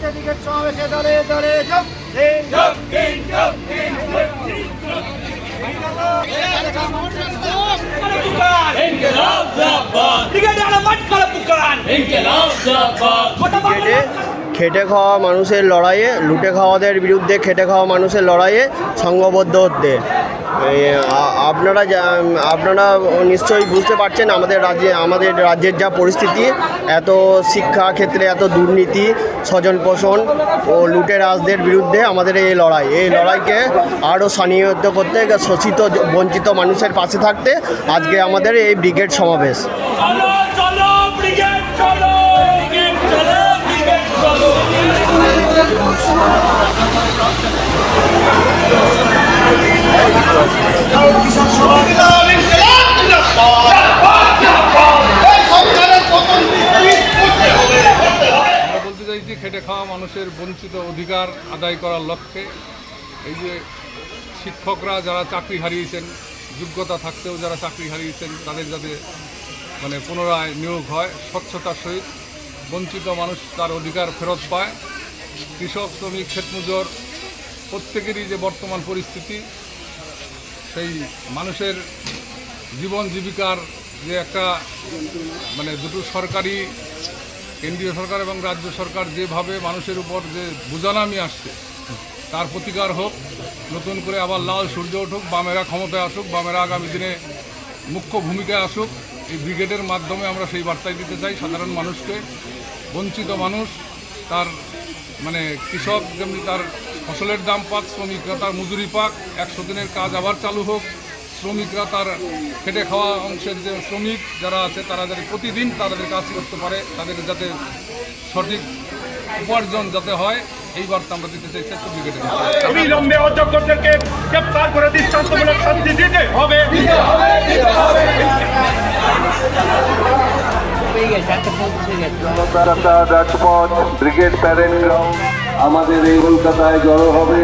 সমাবেশে দলে দলে যোগ খেটে খাওয়া মানুষের লড়াইয়ে লুটে খাওয়াদের বিরুদ্ধে খেটে খাওয়া মানুষের লড়াইয়ে সংঘবদ্ধ হতে। আপনারা আপনারা নিশ্চয়ই বুঝতে পারছেন আমাদের রাজ্যে, আমাদের রাজ্যের যা পরিস্থিতি, এত শিক্ষা ক্ষেত্রে এত দুর্নীতি, স্বজন পোষণ ও লুটেরাজদের বিরুদ্ধে আমাদের এই লড়াই। এই লড়াইকে আরও সানিহিত করতে, শোষিত, বঞ্চিত মানুষের পাশে থাকতে আজকে আমাদের এই ব্রিগেড সমাবেশ। চাইছি খেটে খাওয়া মানুষের বঞ্চিত অধিকার আদায় করার লক্ষ্যে এই যে শিক্ষকরা যারা চাকরি হারিয়েছেন, যোগ্যতা থাকতেও যারা চাকরি হারিয়েছেন, তাদের যাতে মানে পুনরায় নিয়োগ হয়, স্বচ্ছতার সহিত বঞ্চিত মানুষ তার অধিকার ফেরত পায়। কৃষক, শ্রমিক, ক্ষেতমজুর, প্রত্যেকেরই যে বর্তমান পরিস্থিতি, সেই মানুষের জীবন জীবিকার যে একটা মানে দুটো সরকারি কেন্দ্রীয় সরকার এবং রাজ্য সরকার যেভাবে মানুষের উপর যে বোঝানামি আসছে, তার প্রতিকার হোক, নতুন করে আবার লাল সূর্য উঠুক, বামেরা ক্ষমতায় আসুক, বামেরা আগামী দিনে মুখ্য ভূমিকায় আসুক, এই ব্রিগেডের মাধ্যমে আমরা সেই বার্তাই দিতে চাই। সাধারণ মানুষকে, বঞ্চিত মানুষ, তার মানে কৃষক যেমনি তার ফসলের দাম পাক, শ্রমিকরা তার মজুরি পাক, একশো দিনের কাজ আবার চালু হোক শ্রমিকরা তার খেটে খাওয়া অংশের যে শ্রমিক যারা আছে তারা যাতে প্রতিদিন তাদের কাজ করতে পারে তাদের যাতে সঠিক উপার্জন যাতে হয় এই বার্তা আমরা দিতে চাই সেক্টর ব্রিগেডের অবিলম্বে অযোগ্যদেরকে গ্রেপ্তার করে দৃষ্টান্তমূলক শাস্তি দিতে হবে। রাজপথ ব্রিগেড প্যারেড গ্রাউন্ড আমাদের এই কলকাতায় জড়ো হবে।